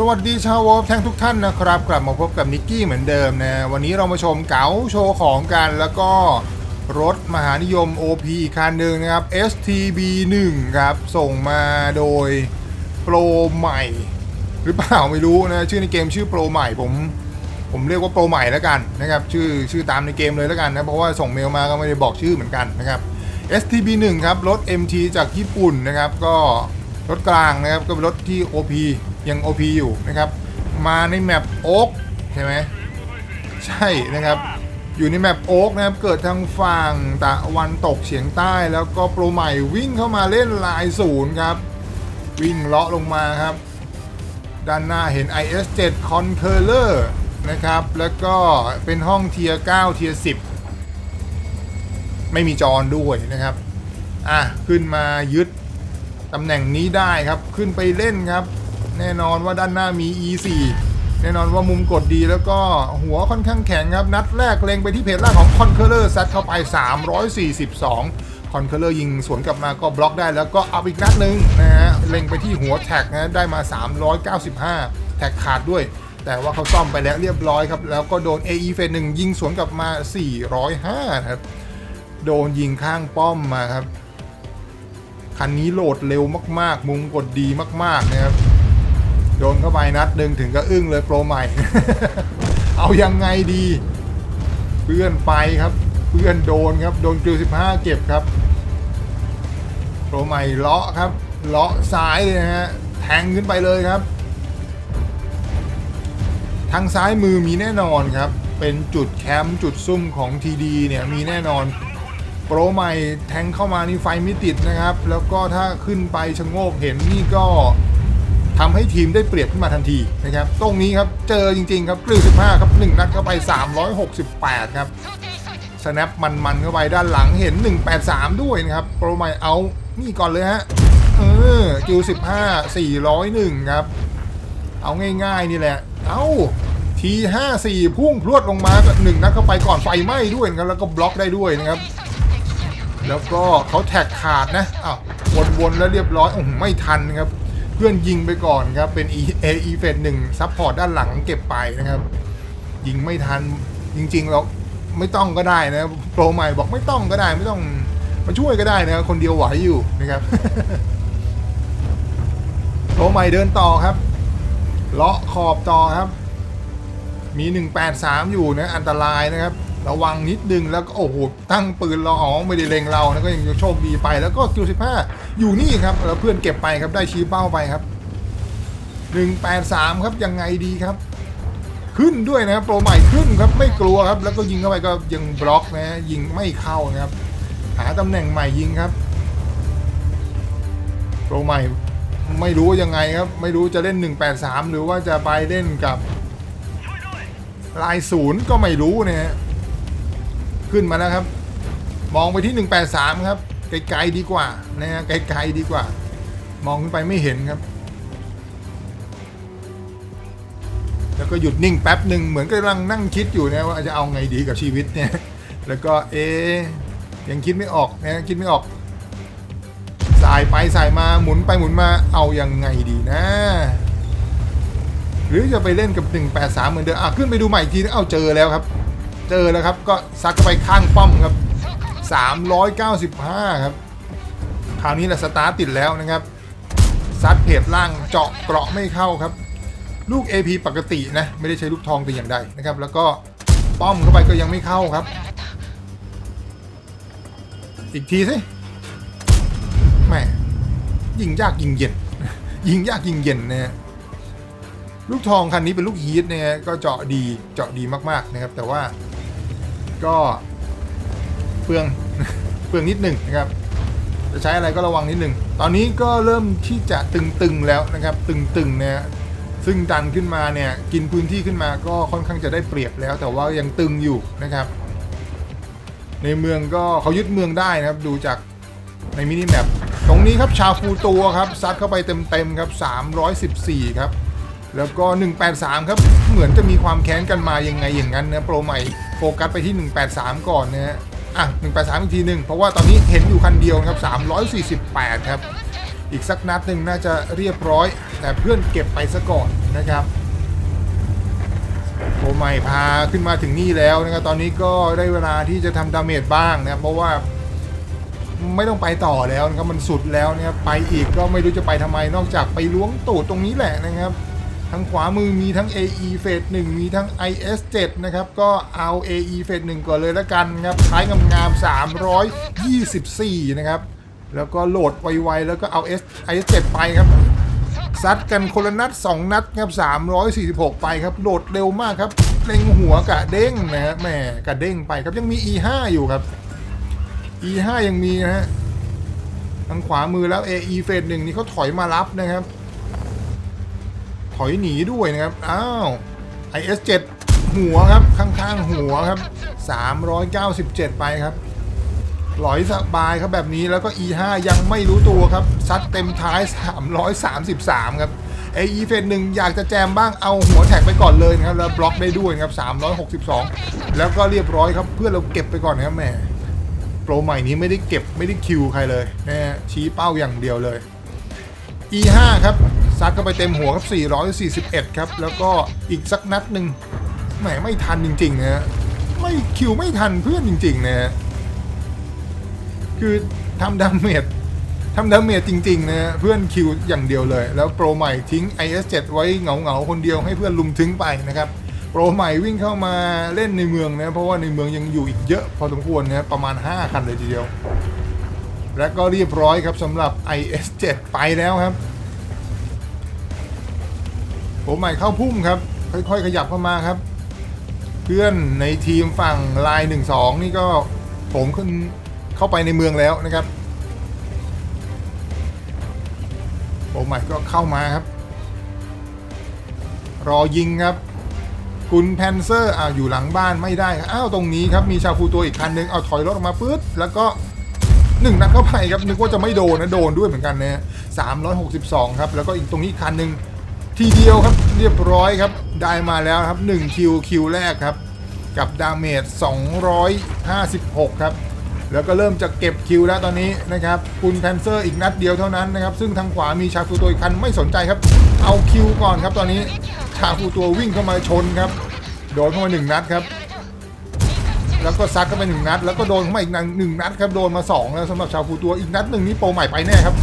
สวัสดีชาววอลแทงทุกท่านนะครับ กลับมาพบกับนิกกี้เหมือนเดิมนะ วันนี้เรามาชมเก๋าโชว์ของกันแล้วก็รถมหานิยม OP อีกคันหนึ่งนะครับ STB 1ครับ ส่งมาโดยโปรใหม่ หรือเปล่าไม่รู้นะ ชื่อในเกมชื่อโปรใหม่ผม ผมเรียกว่าโปรใหม่แล้วกันนะครับ ชื่อชื่อตามในเกมเลยแล้วกันนะ เพราะว่าส่งเมลมาก็ไม่ได้บอกชื่อเหมือนกันนะครับ STB 1ครับ รถ MT จากญี่ปุ่นนะครับ ก็รถกลางนะครับ ก็เป็นรถที่ OP ยัง OP อยู่นะครับ มาในแมปโอ๊กใช่ไหมใช่นะครับ อยู่ในแมปโอ๊กนะครับ เกิดทางฝั่งตะวันตกเฉียงใต้ แล้วก็โปรใหม่วิ่งเข้ามาเล่นลายศูนย์ครับ วิ่งเลาะลงมาครับ ด้านหน้าเห็น IS7 Conqueror นะครับ แล้วก็เป็นห้องเทียร์9เทียร์10 ไม่มีจอนด้วยนะครับ อะ ขึ้นมายึดตำแหน่งนี้ได้ครับ ขึ้นไปเล่นครับ แน่นอนว่าด้านหน้ามี E4 แน่นอนว่ามุมกดดีแล้วก็หัวค่อนข้างแข็งครับ นัดแรกเล็งไปที่เพจล่างของ Conqueror ซัดเข้าไป 342 Conqueror ยิงสวนกลับมาก็บล็อกได้แล้วก็เอาอีกนัดหนึ่งนะฮะเล็งไปที่หัวแท็กนะได้มา 395 แท็กขาดด้วย แต่ว่าเขาซ่อมไปแล้วเรียบร้อยครับ แล้วก็โดน AE เฟสหนึ่งยิงสวนกลับมา 405ครับโดนยิงข้างป้อมมาครับคันนี้โหลดเร็วมากๆ มุมกดดีมากๆนะครับ โดนเข้าไปนัดหนึ่งถึงก็อึ้งเลยโปรใหม่ เอายังไงดี เพื่อนไปครับ เพื่อนโดนครับ โดนกริว15เก็บครับ โปรใหม่เลาะครับ เลาะซ้ายเลยนะฮะ แทงขึ้นไปเลยครับ ทางซ้ายมือมีแน่นอนครับ เป็นจุดแคมป์จุดซุ่มของทีดีเนี่ยมีแน่นอนโปรใหม่แทงเข้ามานี่ไฟไม่ติดนะครับ แล้วก็ถ้าขึ้นไปชะโงกเห็นนี่ก็ ทำให้ทีมได้เปรียบขึ้นมาทันทีนะครับตรงนี้ครับเจอจริงๆครับกลือ15 ครับ 1 นัดเข้าไป 368 ครับสแนปมันๆเข้าไปด้านหลังเห็น 183 ด้วยนะครับโปรใหม่เอานี่ก่อนเลยฮะเออกิว15 401 ครับ เอาง่ายๆนี่แหละ เอาที54 พุ่งพรวดลงมาหนึ่งนัดเข้าไปก่อนไฟไหม้ด้วยนะครับแล้วก็บล็อกได้ด้วยนะครับ แล้วก็เขาแท็กขาดนะอ้าววนๆแล้วเรียบร้อยโอ้โหไม่ทันครับ เพื่อนยิงไปก่อนครับ เป็น E A E เฟสหนึ่งซัพพอร์ตด้านหลังเก็บไปนะครับ ยิงไม่ทันจริง ๆ เราไม่ต้องก็ได้นะโปรใหม่บอกไม่ต้องก็ได้ไม่ต้องมาช่วยก็ได้นะคคนเดียวไหวอยู่นะครับโปรใหม่เดินต่อครับเลาะขอบต่อครับ มี 183 อยู่นะอันตรายนะครับ ระวังนิดนึงแล้วก็โอ้โหตั้งปืนรออ๋อไม่ได้เล็งเรานะก็ยังโชคดีไปแล้วก็คิว15อยู่นี่ครับแล้วเพื่อนเก็บไปครับได้ชี้เป้าไปครับ183ครับยังไงดีครับ ขึ้นด้วยนะครับโปรใหม่ขึ้นครับไม่กลัวครับ แล้วก็ยิงเข้าไปก็ยังบล็อกนะยิงไม่เข้านะครับ หาตำแหน่งใหม่ยิงครับโปรใหม่ไม่รู้ยังไงครับ ไม่รู้จะเล่น 183 หรือว่าจะไปเล่นกับลายศูนย์ก็ไม่รู้นะฮะ ขึ้นมาแล้วครับ มองไปที่ 183 ครับ ไกลๆดีกว่านะฮะไกลๆดีกว่า มองขึ้นไปไม่เห็นครับ แล้วก็หยุดนิ่งแป๊บหนึ่งเหมือนกำลังนั่งคิดอยู่นะว่าจะเอาไงดีกับชีวิตเนี่ย แล้วก็เอ๊ยังคิดไม่ออกนะคิดไม่ออกสายไปสายมาหมุนไปหมุนมาเอายังไงดีนะ หรือจะไปเล่นกับ 183 เหมือนเดิมอะขึ้นไปดูใหม่อีกทีนึงเอาเจอแล้วครับ เจอแล้วครับก็ซัดเข้าไปข้างป้อมครับ 395 ครับ คราวนี้แหละสตาร์ทติดแล้วนะครับ ซัดเพจล่างเจาะเกราะไม่เข้าครับ ลูก AP ปกตินะ ไม่ได้ใช้ลูกทองแต่อย่างใดนะครับ แล้วก็ป้อมเข้าไปก็ยังไม่เข้าครับ อีกทีสิแม่ยิงยากยิงเย็น ยิงยากยิงเย็นนะฮะลูกทองคันนี้เป็นลูกฮีทเนะฮะก็เจาะดีเจาะดีมากๆนะครับ แต่ว่า ก็เปลืองเปลืองนิดหนึ่งนะครับ จะใช้อะไรก็ระวังนิดหนึ่ง ตอนนี้ก็เริ่มที่จะตึงๆแล้วนะครับ ตึงๆเนี่ยซึ่งดันขึ้นมาเนี่ยกินพื้นที่ขึ้นมาก็ค่อนข้างจะได้เปรียบแล้ว แต่ว่ายังตึงอยู่นะครับ ในเมืองก็เขายึดเมืองได้นะครับดูจากในมินิแมปตรงนี้ครับชาฟูตัวครับซัดเข้าไปเต็มๆครับ314 ครับ แล้วก็ 183 ครับ เหมือนจะมีความแค้นกันมายังไงอย่างนั้นนะโปรใหม่โฟกัสไปที่ 183 ก่อนนะฮะอะ 183 อีกทีหนึ่งเพราะว่าตอนนี้เห็นอยู่คันเดียวนะครับ 348 ครับ อีกสักนัดหนึ่งน่าจะเรียบร้อย แต่เพื่อนเก็บไปซะก่อนนะครับโอใหม่พาขึ้นมาถึงนี่แล้วนะครับตอนนี้ก็ได้เวลาที่จะทำดาเมจบ้างนะครับเพราะว่าไม่ต้องไปต่อแล้วนะครับมันสุดแล้วนะครับไปอีกก็ไม่รู้จะไปทำไมนอกจากไปล้วงตูดตรงนี้แหละนะครับ ทางขวามือมีทั้ง AE เฟส1มีทั้ง IS 7 นะครับ ก็เอา AE เฟส1ก่อนเลยแล้วกันครับท้ายงามๆ324 นะครับ แล้วก็โหลดไวๆ แล้วก็เอา S IS 7 ไปครับ ซัดกันคนละนัด 2 นัดครับ346 ไปครับ โหลดเร็วมากครับเล็งหัวกะเด้งนะฮะแหมกะเด้งไปครับยังมี E5 อยู่ครับ E5 ยังมีนะฮะทางขวามือแล้ว AE เฟส1นี่เขาถอยมารับนะครับ ถอยหนีด้วยนะครับ อ้าว IS7 หัวครับ ข้างๆ หัวครับ 397 ไปครับหลอยสบายครับแบบนี้แล้วก็ E5 ยังไม่รู้ตัวครับ ซัดเต็มท้าย 333 ครับ AE เฟสหนึ่งอยากจะแจมบ้างเอาหัวแท็กไปก่อนเลยนะครับ แล้วบล็อกได้ด้วยนะครับ 362 แล้วก็เรียบร้อยครับเพื่อนเราเก็บไปก่อนนะครับแหมโปรใหม่นี้ไม่ได้เก็บไม่ได้คิวใครเลยนะฮะชี้เป้าอย่างเดียวเลย E5 ครับซัดเข้าไปเต็มหัวครับ 441 ครับ แล้วก็อีกสักนัดหนึ่งแหมไม่ทันจริงๆนะฮะไม่คิวไม่ทันเพื่อนจริงๆนะฮะคือทำดาเมจทำดาเมจจริงๆนะฮะเพื่อนคิวอย่างเดียวเลย แล้วโปรใหม่ทิ้ง IS7 ไว้เหงาๆคนเดียวให้เพื่อนลุมทิ้งไปนะครับโปรใหม่วิ่งเข้ามาเล่นในเมืองนะเพราะว่าในเมืองยังอยู่อีกเยอะพอสมควรนะประมาณ 5 คันเลยทีเดียว และก็เรียบร้อยครับสำหรับ IS7 ไปแล้วครับผมใหม่เข้าพุ่มครับ ค่อยๆ ขยับเข้ามาครับ เพื่อนในทีมฝั่งลาย 1-2 นี่ก็ผมขึ้นเข้าไปในเมืองแล้วนะครับผมใหม่ก็เข้ามาครับ รอยิงครับคุณแพนเซอร์อ่าอยู่หลังบ้านไม่ได้ครับอ้าวตรงนี้ครับมีชาฟูตัวอีกคันหนึ่งเอาถอยรถออกมาปึ๊ดแล้วก็ หนึ่งนัดเข้าไปครับนึกว่าจะไม่โดนนะโดนด้วยเหมือนกันนะสามร้อยหกสิบสองครับแล้วก็อีกตรงนี้คันหนึ่งทีเดียวครับเรียบร้อยครับได้มาแล้วครับ1คิวคิวแรกครับ กับดาเมจ256ครับแล้วก็เริ่มจะเก็บคิวแล้วตอนนี้นะครับคุณแพนเซอร์อีกนัดเดียวเท่านั้นนะครับ ซึ่งทางขวามีชาฟูตัวอีกคันไม่สนใจครับ เอาคิวก่อนครับตอนนี้ชาฟูตัววิ่งเข้ามาชนครับ โดนเข้ามาหนึ่งนัดครับ แล้วก็ซัดเข้าไปหนึ่งนัด แล้วก็โดนเข้ามาอีกนัดหนึ่งนัดครับ โดนมาสองแล้วสำหรับชาวฟูตัวอีกนัดหนึ่งนี่โปรใหม่ไปแน่ครับ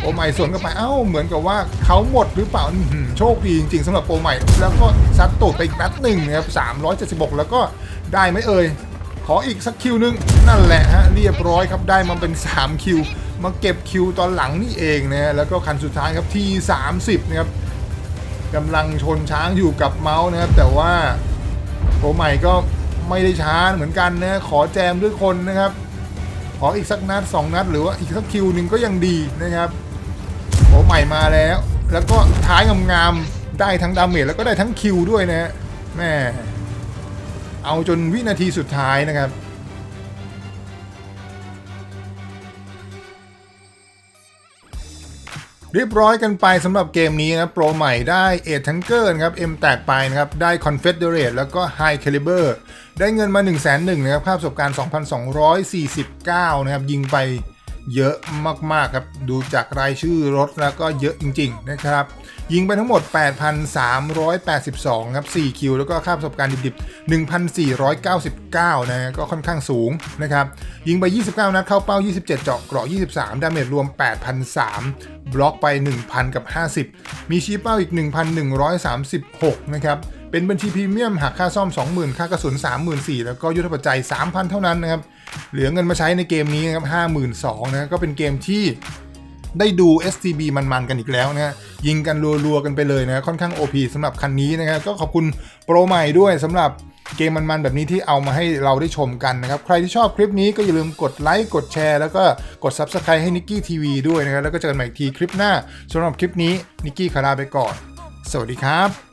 โปรใหม่สวนเข้าไปเอ้าเหมือนกับว่าเขาหมดหรือเปล่าโชคดีจริงๆสำหรับโปรใหม่ แล้วก็ซัดตูดไปอีกนัดหนึ่งนะครับสามร้อยเจ็ดสิบหกแล้วก็ได้ไหมเอ่ยขออีกสักคิวหนึงนั่นแหละฮะเรียบร้อยครับได้มาเป็น 3 คิว มาเก็บคิวตอนหลังนี่เองนะฮะแล้วก็คันสุดท้ายครับที่ 30 นะครับกำลังชนช้างอยู่กับเมาส์นะครับ แต่ว่าโปรใหม่ก็ ไม่ได้ช้าเหมือนกันนะขอแจมด้วยคนนะครับ ขออีกสักนัด 2 นัด หรือว่าอีกสักคิวหนึ่งก็ยังดีนะครับโอใหม่มาแล้ว แล้วก็ท้ายงามๆได้ทั้งดาเมจแล้วก็ได้ทั้งคิวด้วยนะฮะแม่เอาจนวินาทีสุดท้ายนะครับ เรียบร้อยกันไปสำหรับเกมนี้นะโปรใหม่ได้เอททังเกอร์นะครับ M แตกไปนะครับ ได้ Confederate แล้วก็ High Caliber ได้เงินมา1 1 0 0 0 0นะครับค่าประสบการณ์ 2,249 นะครับ ยิงไปเยอะมาก ๆ ครับ ดูจากรายชื่อรถแล้วก็เยอะจริง ๆ นะครับ ยิงไปทั้งหมด 8,382 ครับ 4 คิว แล้วก็ค่าประสบการณ์ดิบๆ 1,499 นะ ก็ค่อนข้างสูงนะครับ ยิงไป 29 นัดเข้าเป้า 27 เจาะเกราะ 23 ดาเมจรวม 8,003 บล็อกไป 1,000 กับ 50 มีชี้เป้าอีก 1,136 นะครับ เป็นบัญชีพรีเมียมหักค่าซ่อม 20,000 ค่ากระสุน 34,000 แล้วก็ยุทธปัจจัย 3,000 เท่านั้นนะครับ เหลือเงินมาใช้ในเกมนี้นะครับ 52,000 นะ ก็เป็นเกมที่ได้ดู STB มันๆ กันอีกแล้วนะฮะ ยิงกันรัวๆ กันไปเลยนะ ค่อนข้าง OP สำหรับคันนี้นะครับ ก็ขอบคุณโปรใหม่ด้วยสำหรับ เกมมันๆแบบนี้ที่เอามาให้เราได้ชมกันนะครับ ใครที่ชอบคลิปนี้ก็อย่าลืมกดไลค์กดแชร์แล้วก็กด Subscribe ให้นิกกี้ทีวีด้วยนะครับแล้วก็เจอกันใหม่อีกทีคลิปหน้าสำหรับคลิปนี้นิกกี้ขอลาไปก่อน สวัสดีครับ